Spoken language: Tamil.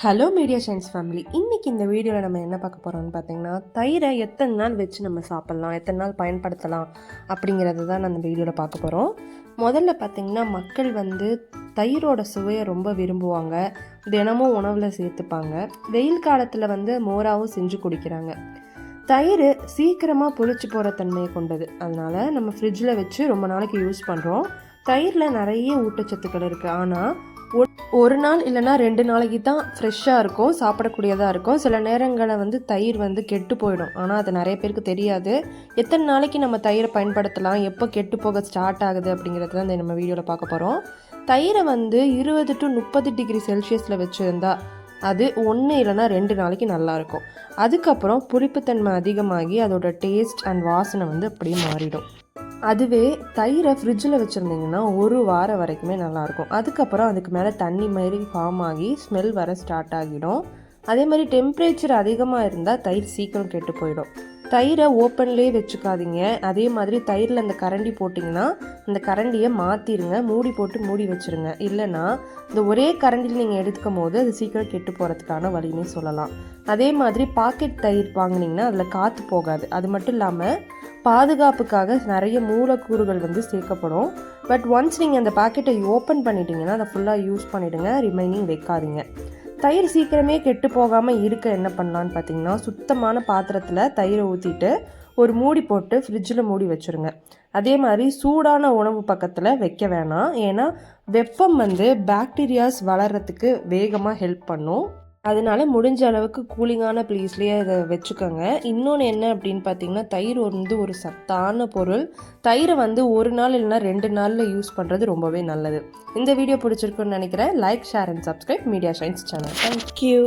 ஹலோ மீடியா சயின்ஸ் ஃபேமிலி இன்றைக்கி இந்த வீடியோவில் நம்ம என்ன பார்க்க போகிறோம்னு பார்த்தீங்கன்னா தயிரை எத்தனை நாள் வச்சு நம்ம சாப்பிட்லாம் எத்தனை நாள் பயன்படுத்தலாம் அப்படிங்கிறது தான் நான் இந்த வீடியோவில் பார்க்க போகிறோம் முதல்ல பார்த்திங்கன்னா மக்கள் வந்து தயிரோட சுவையை ரொம்ப விரும்புவாங்க. தினமும் உணவில் சேர்த்துப்பாங்க. வெயில் காலத்தில் வந்து மோராவும் செஞ்சு குடிக்கிறாங்க. தயிர் சீக்கிரமாக புளிச்சு போகிற தன்மையை கொண்டது. அதனால் நம்ம ஃப்ரிட்ஜில் வச்சு ரொம்ப நாளைக்கு யூஸ் பண்ணுறோம் தயிரில் நிறைய ஊட்டச்சத்துக்கள் இருக்குது ஆனால் ஒரு நாள் இல்லைன்னா ரெண்டு நாளைக்கு தான் ஃப்ரெஷ்ஷாக இருக்கும் சாப்பிடக்கூடியதாக இருக்கும். சில நேரங்களில் வந்து தயிர் வந்து கெட்டு போயிடும். ஆனால் அது நிறைய பேருக்கு தெரியாது. எத்தனை நாளைக்கு நம்ம தயிரை பயன்படுத்தலாம்? எப்போ கெட்டு போக ஸ்டார்ட் ஆகுது அப்படிங்கிறது தான் இந்த நம்ம வீடியோவில் பார்க்க போகிறோம் தயிரை வந்து இருபது டு முப்பது டிகிரி செல்சியஸில் வச்சுருந்தா அது ஒன்று இல்லைன்னா ரெண்டு நாளைக்கு நல்லாயிருக்கும் அதுக்கப்புறம் புளிப்புத்தன்மை அதிகமாகி அதோட டேஸ்ட் அண்ட் வாசனை வந்து அப்படியே மாறிடும். அதுவே தயிரை ஃப்ரிட்ஜில் வச்சுருந்தீங்கன்னா ஒரு வாரம் வரைக்குமே நல்லாயிருக்கும். அதுக்கப்புறம் அதுக்கு மேலே தண்ணி மாதிரி ஃபார்ம் ஆகி ஸ்மெல் வர ஸ்டார்ட் ஆகிடும். அதே மாதிரி டெம்ப்ரேச்சர் அதிகமாக இருந்தால் தயிர் சீக்கிரம் கெட்டு போயிடும். தயிரை ஓப்பன்லேயே வச்சுக்காதீங்க. அதே மாதிரி தயிரில் அந்த கரண்டி போட்டிங்கன்னா அந்த கரண்டியை மாற்றிடுங்க மூடி போட்டு மூடி வச்சுருங்க. இல்லைன்னா இந்த ஒரே கரண்டியில் நீங்கள் எடுத்துக்கும் போது அது சீக்கிரம் கெட்டு போகிறதுக்கான வழின்னு சொல்லலாம். அதே மாதிரி பாக்கெட் தயிர் வாங்கினீங்கன்னா அதில் காற்று போகாது. அது மட்டும் இல்லாமல் பாதுகாப்புக்காக நிறைய மூலக்கூறுகள் வந்து சேர்க்கப்படும். பட் ஒன்ஸ் நீங்கள் அந்த பாக்கெட்டை ஓப்பன் பண்ணிட்டீங்கன்னா அதை ஃபுல்லாக யூஸ் பண்ணிவிடுங்க ரிமைனிங் வைக்காதீங்க. தயிர் சீக்கிரமே கெட்டு போகாமல் இருக்க என்ன பண்ணலான்னு பார்த்தீங்கன்னா சுத்தமான பாத்திரத்தில் தயிரை ஊற்றிட்டு ஒரு மூடி போட்டு ஃப்ரிட்ஜில் மூடி வச்சுருங்க. அதே மாதிரி சூடான உணவு பக்கத்தில் வைக்க வேணாம். ஏன்னா வெப்பம் வந்து பாக்டீரியாஸ் வளர்கிறதுக்கு வேகமாக ஹெல்ப் பண்ணும். அதனால முடிஞ்ச அளவுக்கு கூலிங்கான ப்ளேஸ்லேயே அதை வச்சுக்கோங்க. இன்னொன்று என்ன அப்படின்னு பார்த்தீங்கன்னா தயிர் வந்து ஒரு சத்தான பொருள். தயிரை வந்து ஒரு நாள் இல்லைனா ரெண்டு நாளில் யூஸ் பண்ணுறது ரொம்பவே நல்லது. இந்த வீடியோ பிடிச்சிருக்குன்னு நினைக்கிறேன். Like share and subscribe media science channel thank you